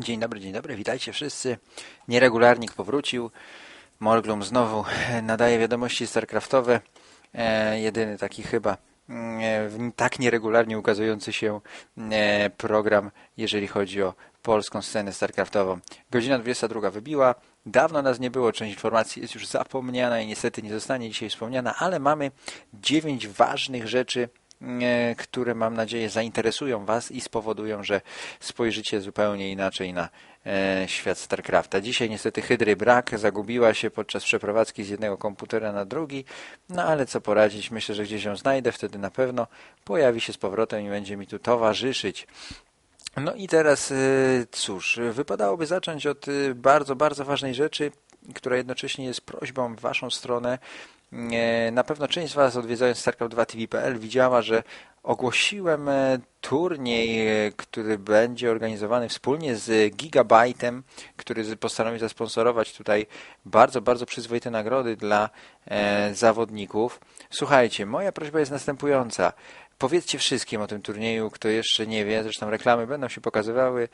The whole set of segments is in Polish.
Dzień dobry, dzień dobry, witajcie wszyscy. Nieregularnik powrócił. Morglum znowu nadaje wiadomości StarCraftowe. E, jedyny taki chyba e, tak nieregularnie ukazujący się e, program, jeżeli chodzi o polską scenę StarCraftową. Godzina 22 wybiła. Dawno nas nie było, część informacji jest już zapomniana i niestety nie zostanie dzisiaj wspomniana, ale mamy dziewięć ważnych rzeczy, które mam nadzieję zainteresują Was i spowodują, że spojrzycie zupełnie inaczej na e, świat StarCrafta. Dzisiaj niestety Hydry brak, zagubiła się podczas przeprowadzki z jednego komputera na drugi, no ale co poradzić, myślę, że gdzieś ją znajdę, wtedy na pewno pojawi się z powrotem i będzie mi tu towarzyszyć. No i teraz e, cóż, wypadałoby zacząć od bardzo, bardzo ważnej rzeczy, która jednocześnie jest prośbą w Waszą stronę, na pewno część z Was odwiedzając StarCraft 2 TV.pl widziała, że ogłosiłem e, turniej, e, który będzie organizowany wspólnie z Gigabyte'em, który postanowił zasponsorować tutaj bardzo, bardzo przyzwoite nagrody dla e, zawodników. Słuchajcie, moja prośba jest następująca. Powiedzcie wszystkim o tym turnieju, kto jeszcze nie wie, zresztą reklamy będą się pokazywały,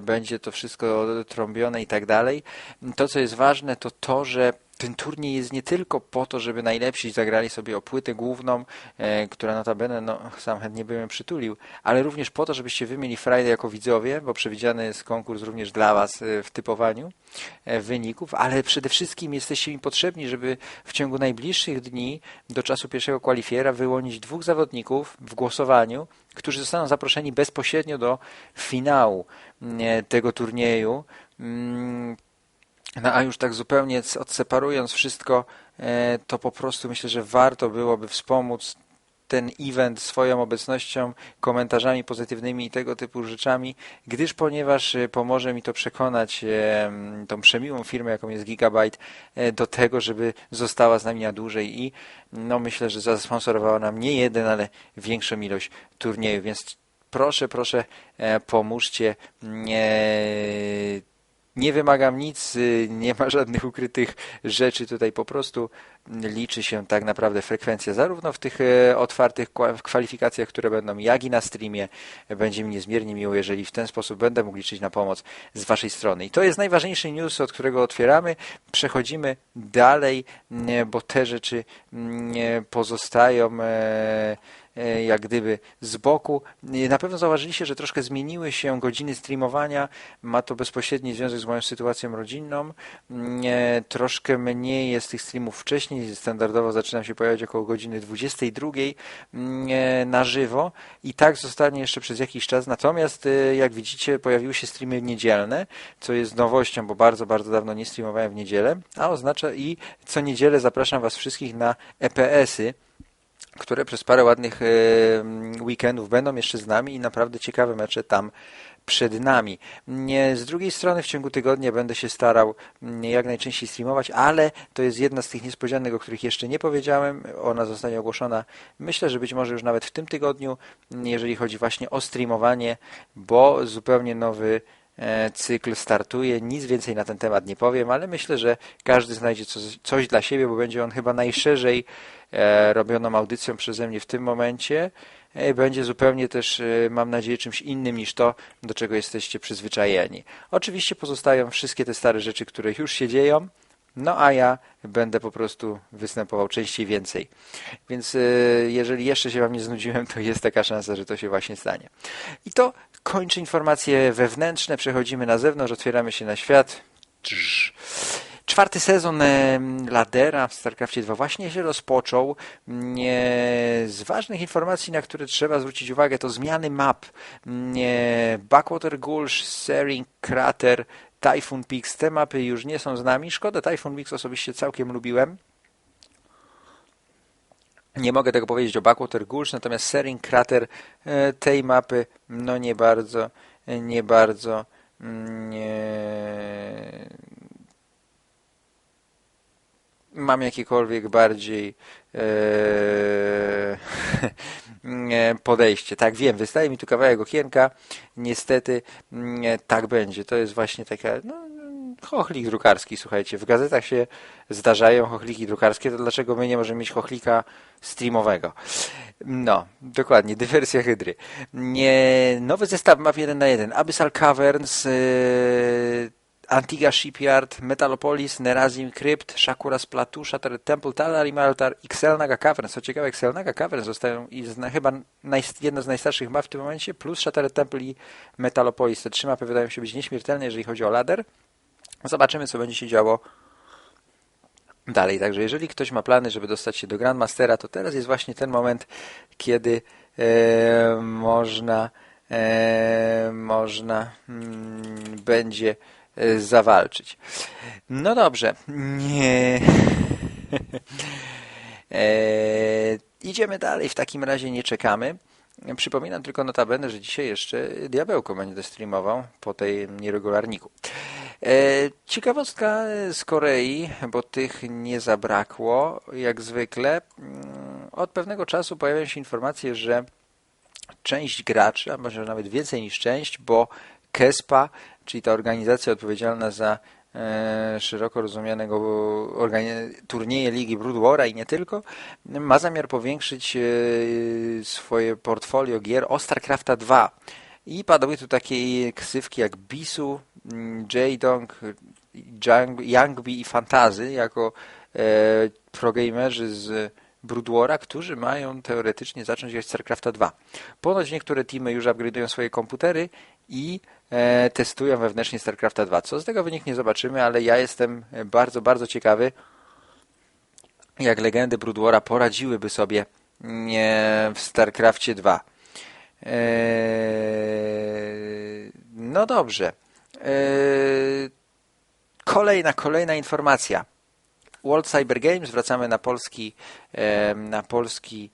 będzie to wszystko trąbione i tak dalej. To, co jest ważne, to to, że ten turniej jest nie tylko po to, żeby najlepsi zagrali sobie o płytę główną, e, która notabene, no, sam chętnie bym przytulił, ale również po to, żebyście wy mieli Friday jako widzowie, bo przewidziany jest konkurs również dla was e, w typowaniu e, wyników, ale przede wszystkim jesteście mi potrzebni, żeby w ciągu najbliższych dni do czasu pierwszego kwalifiera wyłonić dwóch zawodników w głosowaniu, którzy zostaną zaproszeni bezpośrednio do finału e, tego turnieju. No a już tak zupełnie odseparując wszystko, e, to po prostu myślę, że warto byłoby wspomóc ten event swoją obecnością, komentarzami pozytywnymi i tego typu rzeczami, gdyż ponieważ e, pomoże mi to przekonać e, tą przemiłą firmę, jaką jest Gigabyte, do tego, żeby została z nami na dłużej i no myślę, że zasponsorowała nam nie jeden, ale większą ilość turniejów, więc proszę, proszę pomóżcie nie wymagam nic, y, nie ma żadnych ukrytych rzeczy tutaj, po prostu liczy się tak naprawdę frekwencja zarówno w tych e, otwartych kwalifikacjach, które będą, jak i na streamie. Będzie mi niezmiernie miło, jeżeli w ten sposób będę mógł liczyć na pomoc z Waszej strony. I to jest najważniejszy news, od którego otwieramy. Przechodzimy dalej, bo te rzeczy pozostają E, jak gdyby z boku. Na pewno zauważyliście, że troszkę zmieniły się godziny streamowania. Ma to bezpośredni związek z moją sytuacją rodzinną. Mm, e, troszkę mniej jest tych streamów wcześniej. Standardowo zaczynam się pojawiać około godziny 22 mm, e, na żywo i tak zostanie jeszcze przez jakiś czas. Natomiast jak widzicie pojawiły się streamy niedzielne, co jest nowością, bo bardzo, bardzo dawno nie streamowałem w niedzielę, a oznacza i co niedzielę zapraszam Was wszystkich na EPS-y które przez parę ładnych e, weekendów będą jeszcze z nami i naprawdę ciekawe mecze tam przed nami. Z drugiej strony w ciągu tygodnia będę się starał jak najczęściej streamować, ale to jest jedna z tych niespodzianek, o których jeszcze nie powiedziałem. Ona zostanie ogłoszona myślę, że być może już nawet w tym tygodniu, jeżeli chodzi właśnie o streamowanie, bo zupełnie nowy cykl startuje. Nic więcej na ten temat nie powiem, ale myślę, że każdy znajdzie coś, dla siebie, bo będzie on chyba najszerzej E, robioną audycją przeze mnie w tym momencie e, będzie zupełnie też, e, mam nadzieję, czymś innym niż to, do czego jesteście przyzwyczajeni. Oczywiście pozostają wszystkie te stare rzeczy, które już się dzieją, no a ja będę po prostu występował częściej więcej. Więc jeżeli jeszcze się Wam nie znudziłem, to jest taka szansa, że to się właśnie stanie. I to kończy informacje wewnętrzne, przechodzimy na zewnątrz, otwieramy się na świat. Czwarty sezon Ladera w StarCraftie 2 właśnie się rozpoczął. Z ważnych informacji, na które trzeba zwrócić uwagę, to zmiany map. Backwater Gulch, Sering, Crater, Typhoon Peaks. Te mapy już nie są z nami. Szkoda, Typhoon Peaks osobiście całkiem lubiłem. Nie mogę tego powiedzieć o Backwater Gulch, natomiast Sering, Crater e, tej mapy no nie bardzo, nie bardzo nie, mam jakiekolwiek bardziej e, podejście. Tak, wiem, wystaje mi tu kawałek okienka, niestety mm, tak będzie. To jest właśnie taka, no, chochlik drukarski, słuchajcie. W gazetach się zdarzają chochliki drukarskie, to dlaczego my nie możemy mieć chochlika streamowego? No, dokładnie, dywersja hydry. Nie, nowy zestaw map 1 na 1. Abyssal Caverns, yy, Antigua Shipyard, Metalopolis, Nerazim Crypt, Shakura Splatu, Shattered Temple, Altar i Xelnaga Caverns. Co ciekawe, Xelnaga Caverns zostają i zna, chyba naj, z najstarszych map w tym momencie, plus Shattered Temple i Metalopolis. Te trzy mapy wydają się być nieśmiertelne, jeżeli chodzi o ladder. Zobaczymy, co będzie się działo dalej. Także jeżeli ktoś ma plany, żeby dostać się do Grandmastera, to teraz jest właśnie ten moment, kiedy e, można e, można mm, będzie e, zawalczyć. No dobrze. Nie. E, idziemy dalej. W takim razie nie czekamy. Przypominam tylko notabene, że dzisiaj jeszcze Diabełko będzie streamował po tej nieregularniku. E, ciekawostka z Korei, bo tych nie zabrakło, jak zwykle. Mm, od pewnego czasu pojawiają się informacje, że część graczy, a może nawet więcej niż część, bo KESPA, czyli ta organizacja odpowiedzialna za e, szeroko rozumianego turnieje Ligi Broodwara i nie tylko, ma zamiar powiększyć e, swoje portfolio gier o StarCrafta 2. I padały tu takie ksywki jak Bisu, mm, J-Dong, Youngby i Fantazy jako e, progamerzy z Broodwara, którzy mają teoretycznie zacząć grać StarCrafta 2. Ponoć niektóre teamy już upgrade'ują swoje komputery i e, testują wewnętrznie StarCrafta 2. Co z tego wyniknie zobaczymy, ale ja jestem bardzo, bardzo ciekawy, jak legendy Broodwara poradziłyby sobie e, w StarCraftie 2. E, no dobrze. E, kolejna, kolejna informacja. World Cyber Games, wracamy na polski, na polski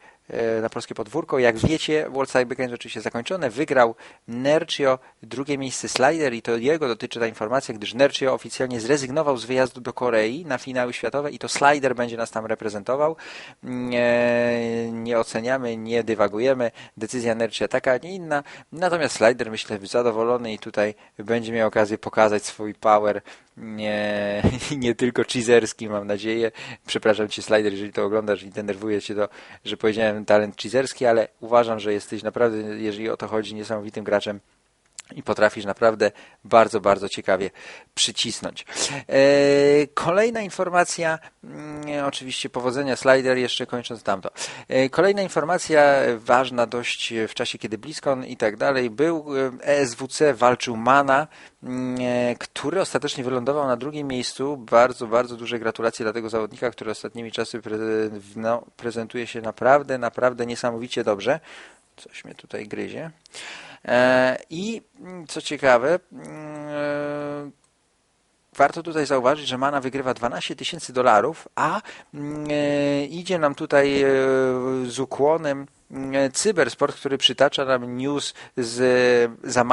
na polskie podwórko. Jak wiecie, World Cyber Games oczywiście zakończone. Wygrał Nercio, drugie miejsce Slider i to jego dotyczy ta informacja, gdyż Nercio oficjalnie zrezygnował z wyjazdu do Korei na finały światowe i to Slider będzie nas tam reprezentował. Nie, nie oceniamy, nie dywagujemy. Decyzja Nercia taka, a nie inna. Natomiast Slider myślę zadowolony i tutaj będzie miał okazję pokazać swój power nie, nie tylko cheeserski, mam nadzieję. Przepraszam Cię, Slider, jeżeli to oglądasz i denerwuje Cię to, że powiedziałem talent cheeserski, ale uważam, że jesteś naprawdę, jeżeli o to chodzi, niesamowitym graczem i potrafisz naprawdę bardzo, bardzo ciekawie przycisnąć. E, kolejna informacja, mm, oczywiście powodzenia slider, jeszcze kończąc tamto. E, kolejna informacja ważna dość w czasie, kiedy BlizzCon i tak dalej, był ESWC, e walczył Mana, mm, który ostatecznie wylądował na drugim miejscu. Bardzo, bardzo duże gratulacje dla tego zawodnika, który ostatnimi czasy no, prezentuje się naprawdę, naprawdę niesamowicie dobrze. Coś mnie tutaj gryzie. E, I mm, co ciekawe, mm, e, warto tutaj zauważyć, że Mana wygrywa 12 tysięcy dolarów, a mm, e, idzie nam tutaj z ukłonem Cybersport, który przytacza nam news z, za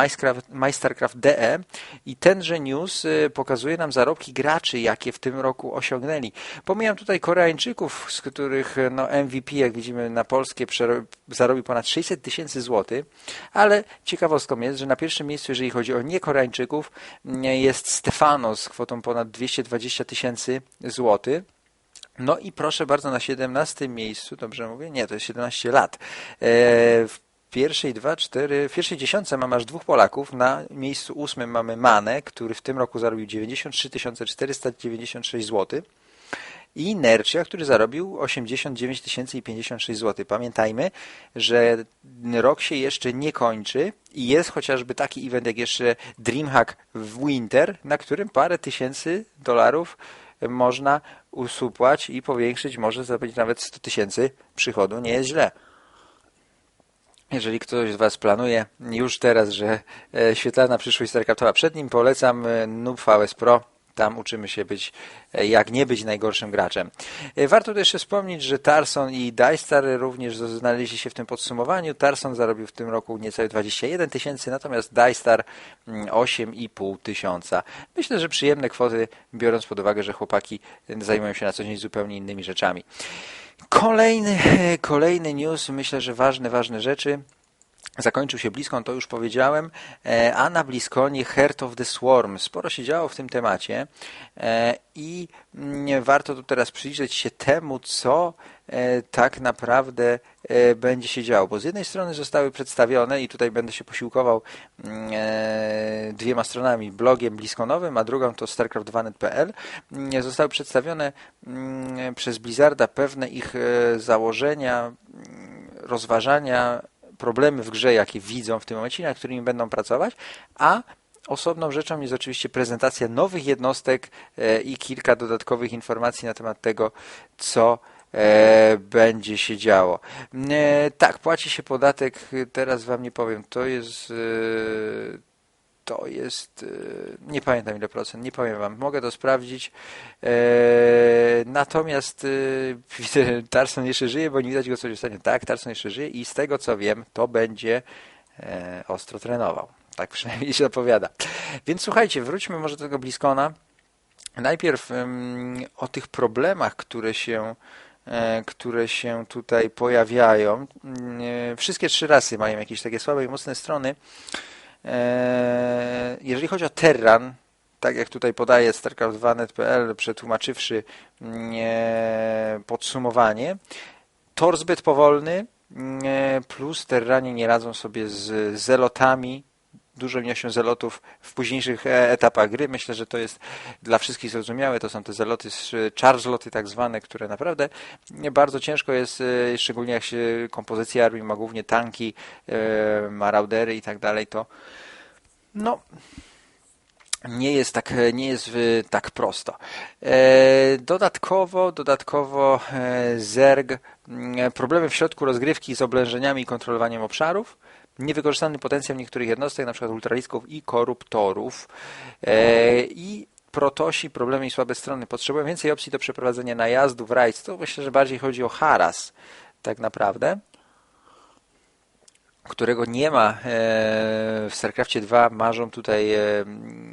Meistercraft DE i tenże news e, pokazuje nam zarobki graczy, jakie w tym roku osiągnęli. Pomijam tutaj Koreańczyków, z których e, no, MVP, jak widzimy na polskie, zarobił ponad 600 tysięcy złotych, ale ciekawostką jest, że na pierwszym miejscu, jeżeli chodzi o niekoreańczyków, jest Stefano z kwotą ponad 220 tysięcy złotych. No i proszę bardzo, na 17 miejscu, dobrze mówię? Nie, to jest 17 lat. E, w pierwszej dwa, cztery, w pierwszej dziesiątce mamy aż dwóch Polaków. Na miejscu ósmym mamy Manę, który w tym roku zarobił 93 496 zł. I Nercia, który zarobił 89 056 zł. Pamiętajmy, że rok się jeszcze nie kończy i jest chociażby taki event jak jeszcze DreamHack w Winter, na którym parę tysięcy dolarów można usupłać i powiększyć, może zarobić nawet 100 tysięcy przychodu. Nie jest źle. Jeżeli ktoś z Was planuje już teraz, że e, świetlana przyszłość StarCraftowa przed nim, polecam e, Noob VS Pro tam uczymy się być, e, jak nie być najgorszym graczem. E, warto też jeszcze wspomnieć, że Tarson i Dystar również znaleźli się w tym podsumowaniu. Tarson zarobił w tym roku niecałe 21 tysięcy, natomiast Dystar 8,5 mm, tysiąca. Myślę, że przyjemne kwoty, biorąc pod uwagę, że chłopaki zajmują się na co dzień zupełnie innymi rzeczami. Kolejny, kolejny news, myślę, że ważne, ważne rzeczy. Zakończył się Bliskon, to już powiedziałem, e, a na Bliskonie Heart of the Swarm. Sporo się działo w tym temacie e, i mm, warto tu teraz przyjrzeć się temu, co e, tak naprawdę będzie się działo. Bo z jednej strony zostały przedstawione, i tutaj będę się posiłkował mm, dwiema stronami, blogiem bliskonowym, a drugą to starcraft2net.pl, mm, zostały przedstawione przez Blizzarda pewne ich założenia, rozważania, problemy w grze, jakie widzą w tym momencie, nad którymi będą pracować, a Osobną rzeczą jest oczywiście prezentacja nowych jednostek e, i kilka dodatkowych informacji na temat tego, co e, będzie się działo. E, tak, płaci się podatek, teraz Wam nie powiem, to jest to jest, e, nie pamiętam ile procent, nie powiem Wam, mogę to sprawdzić. E, natomiast e, widzę, Tarson jeszcze żyje, bo nie widać go coś ostatnio. Tak, Tarson jeszcze żyje i z tego co wiem, to będzie ostro trenował. Tak przynajmniej się opowiada. Więc słuchajcie, wróćmy może do tego Bliskona. Najpierw o tych problemach, które się które się tutaj pojawiają. Wszystkie trzy rasy mają jakieś takie słabe i mocne strony. E, jeżeli chodzi o Terran, tak jak tutaj podaje StarCraft2.net.pl, przetłumaczywszy mm, e, podsumowanie, tor zbyt powolny, mm, e, plus Terranie nie radzą sobie z zelotami, dużą ilością zelotów w późniejszych etapach gry. Myślę, że to jest dla wszystkich zrozumiałe. To są te zeloty, charge tak zwane, które naprawdę bardzo ciężko jest, szczególnie jak się kompozycja armii ma głównie tanki, maraudery i tak dalej, to no, nie jest tak, nie jest tak prosto. E, dodatkowo, dodatkowo e, ZERG, problemy w środku rozgrywki z oblężeniami i kontrolowaniem obszarów, niewykorzystany potencjał niektórych jednostek, np. ultralisków i koruptorów e, i protosi, problemy i słabe strony. Potrzebują więcej opcji do przeprowadzenia najazdów, rajds. To myślę, że bardziej chodzi o haras tak naprawdę którego nie ma e, w StarCraftie 2 marzą tutaj e,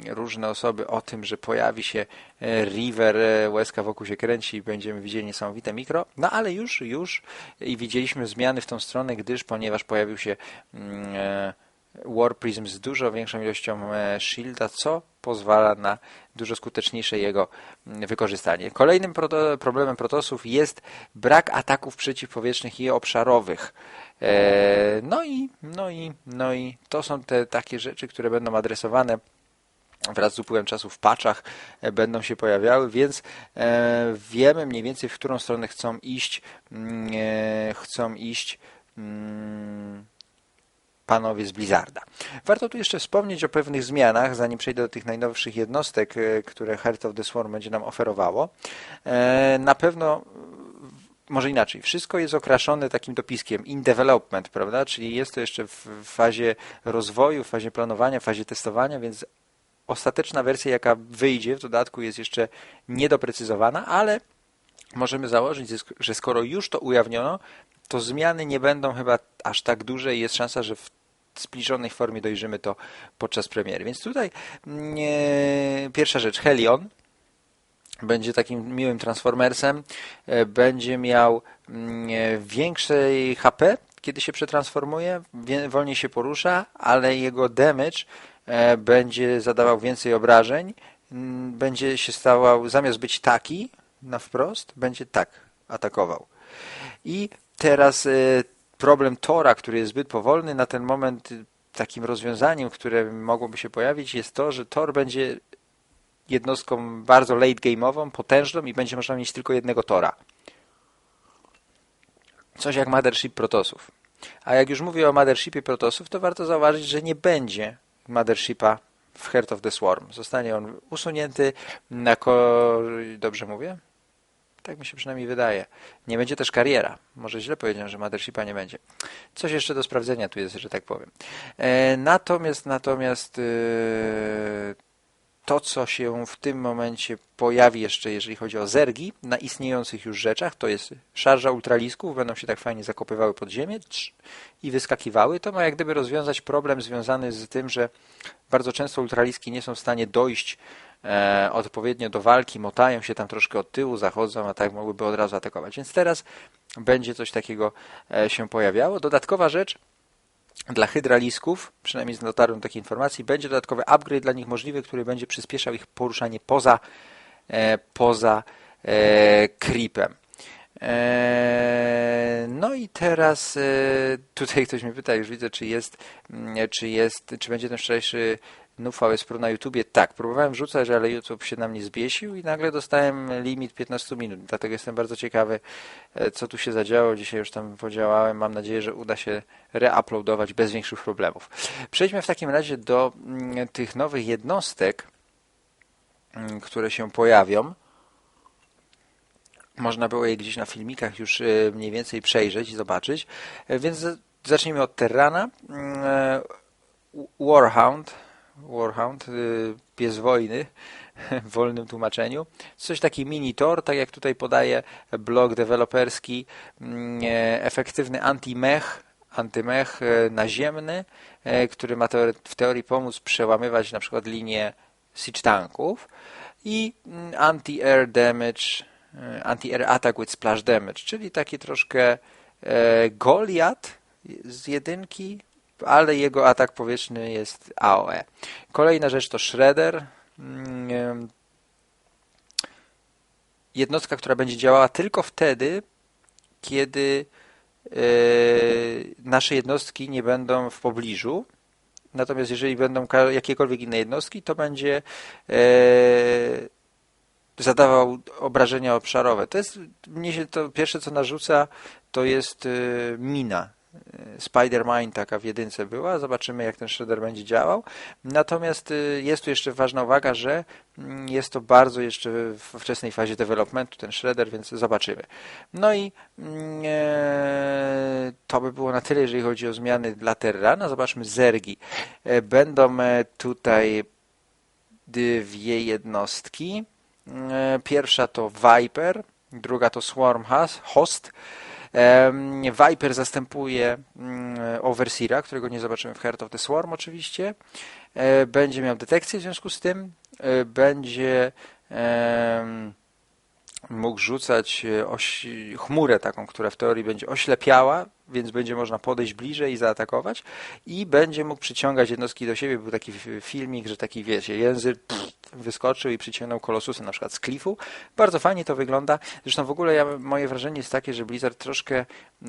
różne osoby o tym, że pojawi się e, River, łezka wokół się kręci i będziemy widzieli niesamowite mikro, no ale już, już i widzieliśmy zmiany w tą stronę, gdyż ponieważ pojawił się mm, War Prism z dużo większą ilością shielda, co pozwala na dużo skuteczniejsze jego mm, wykorzystanie. Kolejnym problemem protosów jest brak ataków przeciwpowietrznych i obszarowych. E, no i, no i, no i to są te takie rzeczy, które będą adresowane wraz z upływem czasu w paczach e, będą się pojawiały, więc e, wiemy mniej więcej, w którą stronę chcą iść, mm, chcą iść mm, panowie z Blizzarda. Warto tu jeszcze wspomnieć o pewnych zmianach, zanim przejdę do tych najnowszych jednostek, które Heart of the Swarm będzie nam oferowało. Na pewno może inaczej, wszystko jest okraszone takim dopiskiem in development, prawda? Czyli jest to jeszcze w fazie rozwoju, w fazie planowania, w fazie testowania, więc ostateczna wersja, jaka wyjdzie w dodatku jest jeszcze niedoprecyzowana, ale możemy założyć, że skoro już to ujawniono, to zmiany nie będą chyba aż tak duże i jest szansa, że w zbliżonej formie dojrzymy to podczas premiery. Więc tutaj nie... Mm, pierwsza rzecz, Helion, będzie takim miłym transformersem, e, będzie miał mm, e, większej HP, kiedy się przetransformuje, wolniej się porusza, ale jego damage e, będzie zadawał więcej obrażeń, mm, będzie się stawał, zamiast być taki na wprost, będzie tak atakował. I teraz problem Tora, który jest zbyt powolny, na ten moment takim rozwiązaniem, które mogłoby się pojawić, jest to, że Tor będzie jednostką bardzo late game'ową, potężną i będzie można mieć tylko jednego tora. Coś jak Mothership Protosów. A jak już mówię o Mothershipie Protosów, to warto zauważyć, że nie będzie Mothershipa w Heart of the Swarm. Zostanie on usunięty na ko... Dobrze mówię? Tak mi się przynajmniej wydaje. Nie będzie też kariera. Może źle powiedziałem, że Mothershipa nie będzie. Coś jeszcze do sprawdzenia tu jest, że tak powiem. E, natomiast, natomiast e, to, co się w tym momencie pojawi jeszcze, jeżeli chodzi o zergi, na istniejących już rzeczach, to jest szarża ultralisków, będą się tak fajnie zakopywały pod ziemię i wyskakiwały. To ma jak gdyby rozwiązać problem związany z tym, że bardzo często ultraliski nie są w stanie dojść e, odpowiednio do walki, motają się tam troszkę od tyłu, zachodzą, a tak mogłyby od razu atakować. Więc teraz będzie coś takiego e, się pojawiało. Dodatkowa rzecz, dla hydralisków, przynajmniej dotarłem do takiej informacji, będzie dodatkowy upgrade dla nich możliwy, który będzie przyspieszał ich poruszanie poza, e, poza creepem. No i teraz tutaj ktoś mnie pyta, już widzę, czy jest, mm, czy jest, czy będzie ten wczorajszy NUV jest Pro na YouTubie. Tak, próbowałem wrzucać, ale YouTube się na mnie zbiesił i nagle dostałem limit 15 minut. Dlatego jestem bardzo ciekawy, e, co tu się zadziało. Dzisiaj już tam podziałałem. Mam nadzieję, że uda się reuploadować bez większych problemów. Przejdźmy w takim razie do mm, tych nowych jednostek, mm, które się pojawią. Można było je gdzieś na filmikach już e, mniej więcej przejrzeć i zobaczyć. E, więc zacznijmy od Terrana. Mm, Warhound, Warhound, y, pies wojny w wolnym tłumaczeniu. Coś taki mini Tor, tak jak tutaj podaje blog deweloperski, mm, e, efektywny anti-mech, antymech e, naziemny, e, który ma w teorii pomóc przełamywać na przykład linię siege tanków i mm, anti-air damage, anti-air attack with splash damage, czyli taki troszkę Goliath z jedynki, ale jego atak powietrzny jest AOE. Kolejna rzecz to Shredder. Mm, jednostka, która będzie działała tylko wtedy, kiedy e, nasze jednostki nie będą w pobliżu. Natomiast jeżeli będą jakiekolwiek inne jednostki, to będzie e, zadawał obrażenia obszarowe. To jest mnie się to pierwsze co narzuca, to jest e, mina. Spider-Man taka w jedynce była. Zobaczymy, jak ten shader będzie działał. Natomiast y, jest tu jeszcze ważna uwaga, że mm, jest to bardzo jeszcze w wczesnej fazie developmentu ten shredder, więc zobaczymy. No i mm, e, to by było na tyle, jeżeli chodzi o zmiany dla Terrana. Zobaczmy zergi. E, będą e, tutaj dwie jednostki. Pierwsza to Viper, druga to Swarm Host. Viper zastępuje mm, Overseera, którego nie zobaczymy w Heart of the Swarm oczywiście. E, będzie miał detekcję w związku z tym. E, będzie mógł rzucać e, oś, chmurę taką, która w teorii będzie oślepiała, więc będzie można podejść bliżej i zaatakować i będzie mógł przyciągać jednostki do siebie. Był taki filmik, że taki wiecie, język wyskoczył i przyciągnął kolosusy na przykład z klifu. Bardzo fajnie to wygląda. Zresztą w ogóle ja, moje wrażenie jest takie, że Blizzard troszkę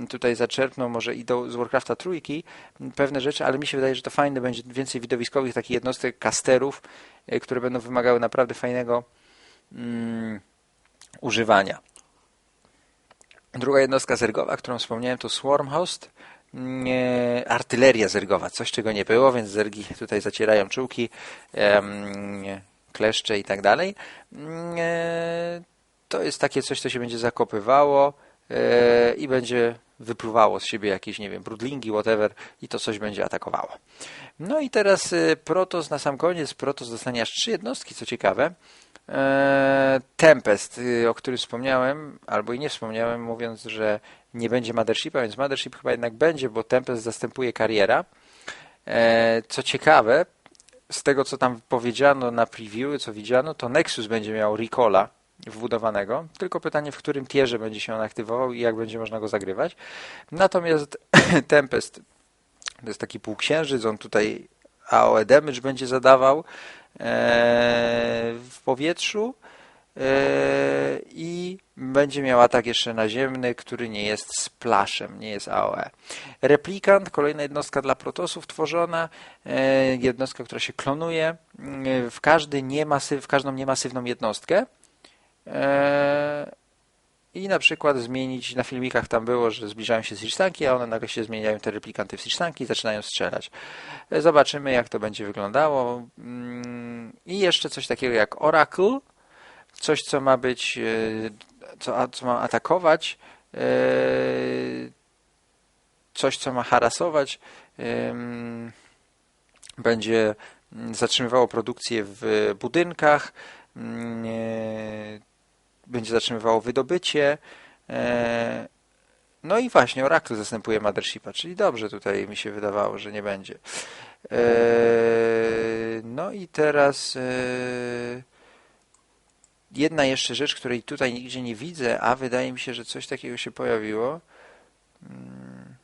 tutaj zaczerpnął może i do, z Warcrafta trójki pewne rzeczy, ale mi się wydaje, że to fajne będzie więcej widowiskowych takich jednostek, kasterów, e, które będą wymagały naprawdę fajnego mm, używania. Druga jednostka zergowa, którą wspomniałem, to Swarmhost. Artyleria zergowa, coś czego nie było, więc zergi tutaj zacierają czułki, kleszcze i tak dalej. To jest takie coś, co się będzie zakopywało e, i będzie wypluwało z siebie jakieś, nie wiem, brudlingi, whatever i to coś będzie atakowało. No i teraz e, Protos na sam koniec. Protos dostanie aż trzy jednostki, co ciekawe. E, Tempest, y, o którym wspomniałem, albo i nie wspomniałem, mówiąc, że nie będzie Mothershipa, więc Mothership chyba jednak będzie, bo Tempest zastępuje kariera. E, co ciekawe, z tego co tam powiedziano na preview, co widziano, to Nexus będzie miał Recola wbudowanego, tylko pytanie, w którym tierze będzie się on aktywował i jak będzie można go zagrywać. Natomiast Tempest to jest taki półksiężyc, on tutaj AOE damage będzie zadawał, E, w powietrzu e, i będzie miał atak jeszcze naziemny, który nie jest splashem, nie jest AOE. Replikant, kolejna jednostka dla protosów tworzona, e, jednostka, która się klonuje w, każdy niemasyw, w każdą niemasywną jednostkę i na przykład zmienić, na filmikach tam było, że zbliżają się Siege a one nagle się zmieniają te replikanty w Siege i zaczynają strzelać. Zobaczymy, jak to będzie wyglądało. Mm, I jeszcze coś takiego jak Oracle, coś, co ma być, e, co, co ma atakować, e, coś, co ma harasować, będzie zatrzymywało produkcję w budynkach, mm, będzie zatrzymywało wydobycie. E, no i właśnie Oracle zastępuje Mothershipa, czyli dobrze tutaj mi się wydawało, że nie będzie. E, no i teraz e, jedna jeszcze rzecz, której tutaj nigdzie nie widzę, a wydaje mi się, że coś takiego się pojawiło. Mm,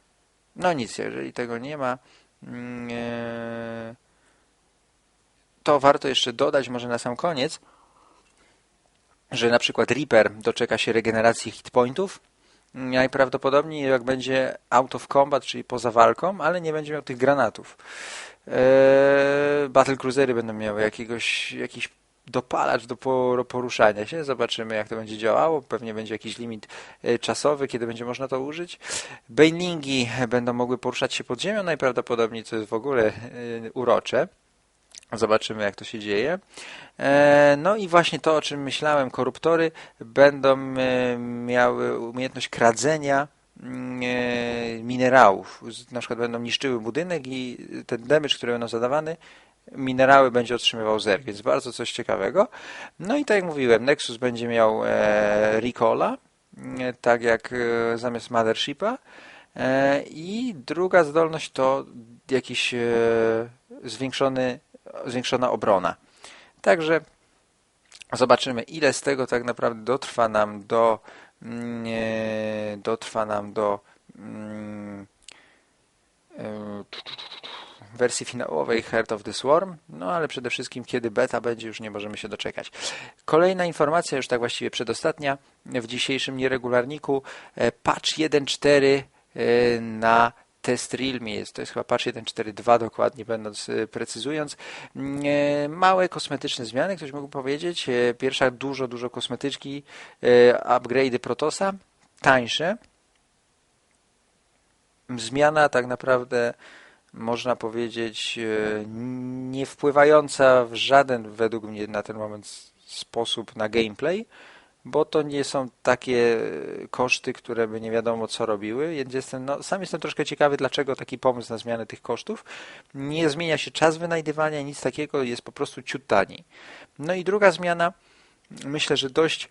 no nic, jeżeli tego nie ma, Mm, To warto jeszcze dodać, może na sam koniec, że na przykład Reaper doczeka się regeneracji hitpointów. Najprawdopodobniej jak będzie out of combat, czyli poza walką, ale nie będzie miał tych granatów. Eee, Battle Cruisery będą miały jakiegoś, jakiś dopalacz do por- poruszania się. Zobaczymy, jak to będzie działało. Pewnie będzie jakiś limit e, czasowy, kiedy będzie można to użyć. Banelingi będą mogły poruszać się pod ziemią najprawdopodobniej, co jest w ogóle e, urocze. Zobaczymy, jak to się dzieje. E, No i właśnie to, o czym myślałem, koruptory będą e, miały umiejętność kradzenia mm, e, minerałów. Na przykład będą niszczyły budynek i ten damage, który będą zadawany, minerały będzie otrzymywał zer, więc bardzo coś ciekawego. No i tak jak mówiłem, Nexus będzie miał Recola, e, tak jak zamiast Mothershipa. I druga zdolność to jakiś zwiększony, zwiększona obrona. Także zobaczymy, ile z tego tak naprawdę dotrwa nam do mm, e, dotrwa nam do mm, e, wersji finałowej Heart of the Swarm, no ale przede wszystkim kiedy beta będzie już nie możemy się doczekać. Kolejna informacja, już tak właściwie przedostatnia w dzisiejszym nieregularniku, e, patch 1.4 e, na test Realme jest, to jest chyba patch 1.4.2 dokładnie będąc e, precyzując. Mm, e, Małe kosmetyczne zmiany, ktoś mógł powiedzieć. E, Pierwsza dużo, dużo kosmetyczki, e, upgrade'y Protosa, tańsze. Zmiana tak naprawdę można powiedzieć, nie wpływająca w żaden według mnie na ten moment sposób na gameplay, bo to nie są takie e, koszty, które by nie wiadomo co robiły, więc jestem, no, sam jestem troszkę ciekawy, dlaczego taki pomysł na zmianę tych kosztów. Nie zmienia się czas wynajdywania, nic takiego, jest po prostu ciut taniej. No i druga zmiana, myślę, że dość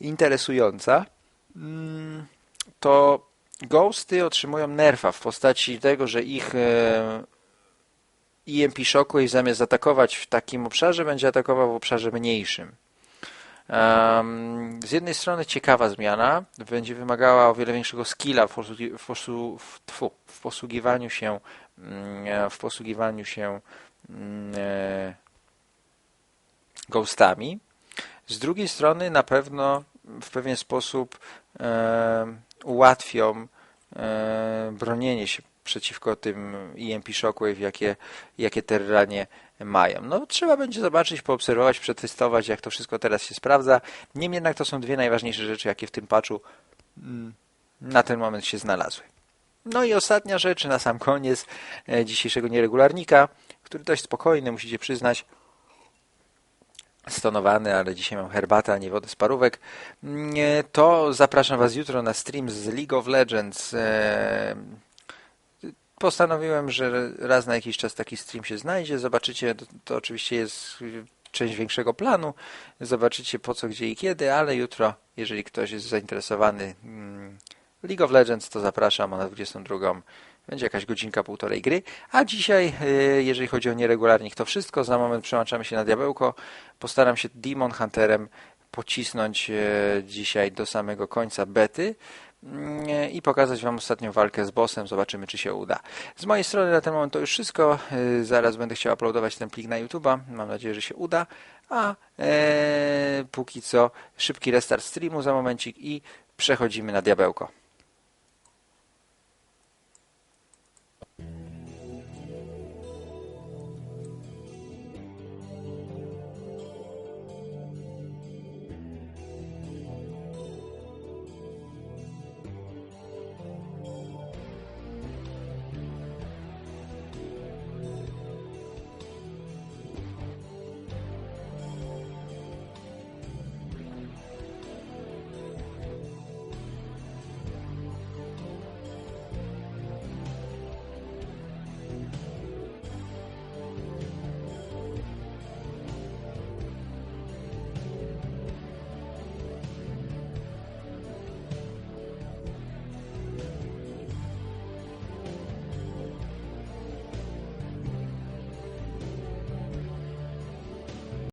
interesująca, mm, to Ghosty otrzymują nerfa w postaci tego, że ich e, EMP Shockwave zamiast atakować w takim obszarze, będzie atakował w obszarze mniejszym. Z jednej strony ciekawa zmiana, będzie wymagała o wiele większego skilla w, posługi, w, w, tfu, w posługiwaniu się mm, w posługiwaniu się mm, e, ghostami. Z drugiej strony na pewno w pewien sposób e, ułatwią e, bronienie się przeciwko tym EMP Shockwave, jakie, jakie terranie mają. No trzeba będzie zobaczyć, poobserwować, przetestować, jak to wszystko teraz się sprawdza. Niemniej jednak to są dwie najważniejsze rzeczy, jakie w tym patchu mm, na ten moment się znalazły. No i ostatnia rzecz na sam koniec e, dzisiejszego nieregularnika, który dość spokojny, musicie przyznać, stonowany, ale dzisiaj mam herbatę, a nie wodę z parówek, Mm, e, to zapraszam Was jutro na stream z League of Legends. Postanowiłem, że raz na jakiś czas taki stream się znajdzie. Zobaczycie, to, to oczywiście jest część większego planu. Zobaczycie po co, gdzie i kiedy, ale jutro, jeżeli ktoś jest zainteresowany mm, League of Legends, to zapraszam na 22. Będzie jakaś godzinka, półtorej gry. A dzisiaj, y, jeżeli chodzi o nieregularnik, to wszystko. Za moment przełączamy się na diabełko. Postaram się Demon Hunterem pocisnąć e, dzisiaj do samego końca bety i pokazać Wam ostatnią walkę z bossem. Zobaczymy, czy się uda. Z mojej strony na ten moment to już wszystko. E, Zaraz będę chciał uploadować ten plik na YouTube'a. Mam nadzieję, że się uda. A e, póki co szybki restart streamu za momencik i przechodzimy na diabełko.